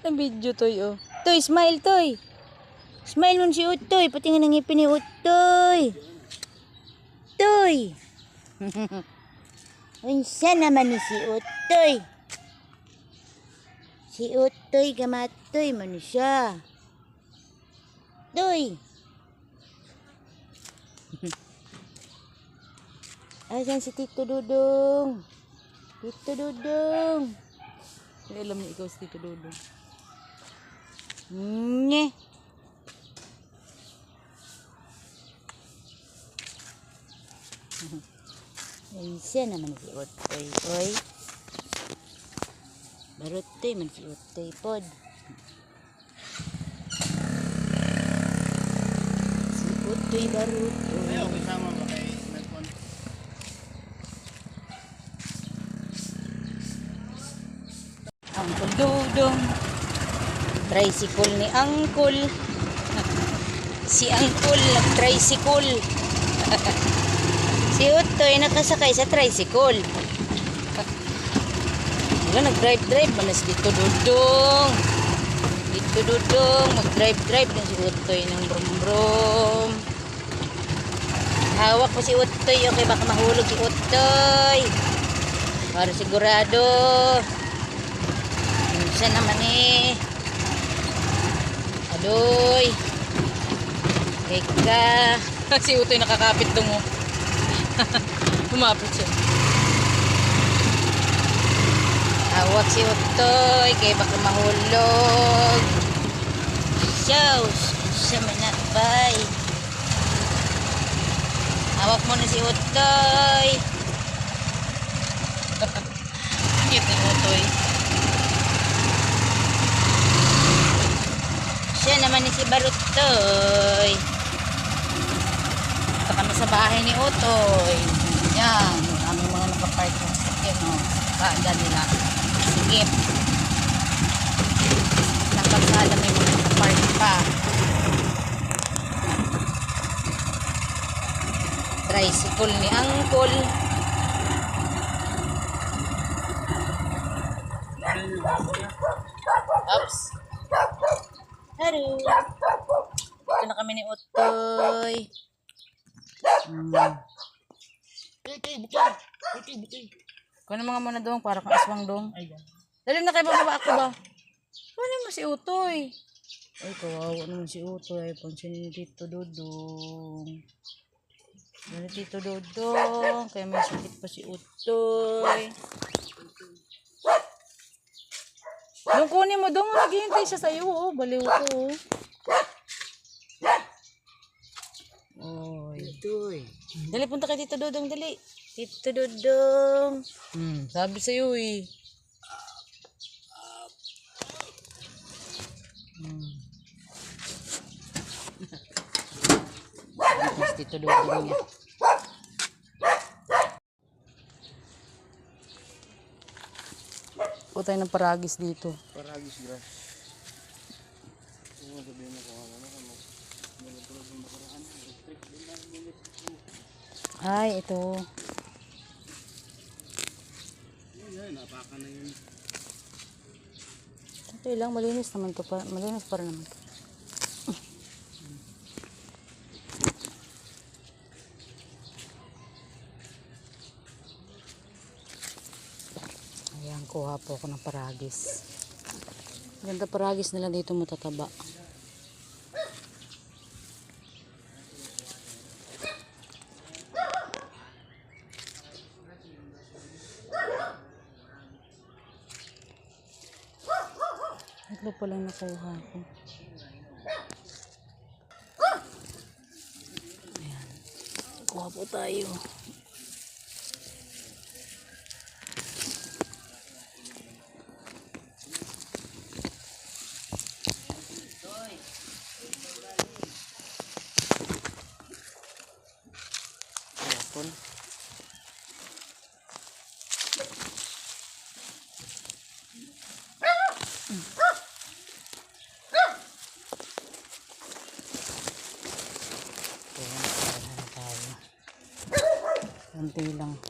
Ang video toy oh. Toy, smile toy. Smile nun si Utoy. Pati nga nangipin ni Utoy. Toy. Unsa naman ni si Utoy? Si Utoy gamatoy man siya. Toy. Asan si Tito Dudong? Tito Dudong. Alam niya ikaw si Tito Dodo. Nye. Ayun naman si Utoy. Oy. Barutoy man si Utoy pod. Si Utoy barutoy. Ayaw, kasama ba kay Nagpon? Uncle Dudong. Tricycle ni Uncle. Si Uncle nag-tricycle. si Utoy nakasakay sa tricycle. Wala, nag-drive-drive. Manas dito Dudong. Dito Dudong. Mag-drive-drive na si Utoy ng brum-brum. Hawak ko si Utoy. Okay, baka mahulog si Utoy. Para sigurado. Minsan naman eh. Adoy. Teka. si Utoy nakakapit dong oh. Lumapit siya. Hawak si Utoy. Kaya baka mahulog. Shows. Siya manakbay. Hawak mo na si Utoy. Cute ni Utoy. Siya naman ni si Barutoy. Ito kami sa bahay ni Utoy. Yan. Ang mga nakapark ng sasakyan. No? Kaagad nila. Sigip. Nakasala may mga nakapark pa. Tricycle ni Uncle. Oops. Hello. Ito na kami ni Utoy. Hmm. Kunin mga muna dong para kang aswang dong. Dali na kayo bababa ako ba? Kunin mo si Utoy. Ay, kawawa naman si Utoy. Pansin ni Tito Dodong. Dali Tito Dodong. Kaya may sakit pa si Utoy. Yung kunin mo dong, naghihintay siya sa'yo. Oh, baliw ko. Oh. Oy. Utoy. Dali, punta kay Tito Dodong, dali. Tito Dodong. Hmm, sabi sa'yo eh. Tapos Tito Dodong niya. O tayo ng paragis dito. Paragis grass. Ano sabihin mo kung ano, ano, Ay, ito. Yan, napakan na yun. Okay lang, malinis naman to pa. Malinis pa rin naman. to. Ayan, kuha po ako ng paragis. Ganda paragis nila dito matataba. Tatlo pa lang nakuha ko. Ayan. Kuha po tayo. Hapon. Kunti lang.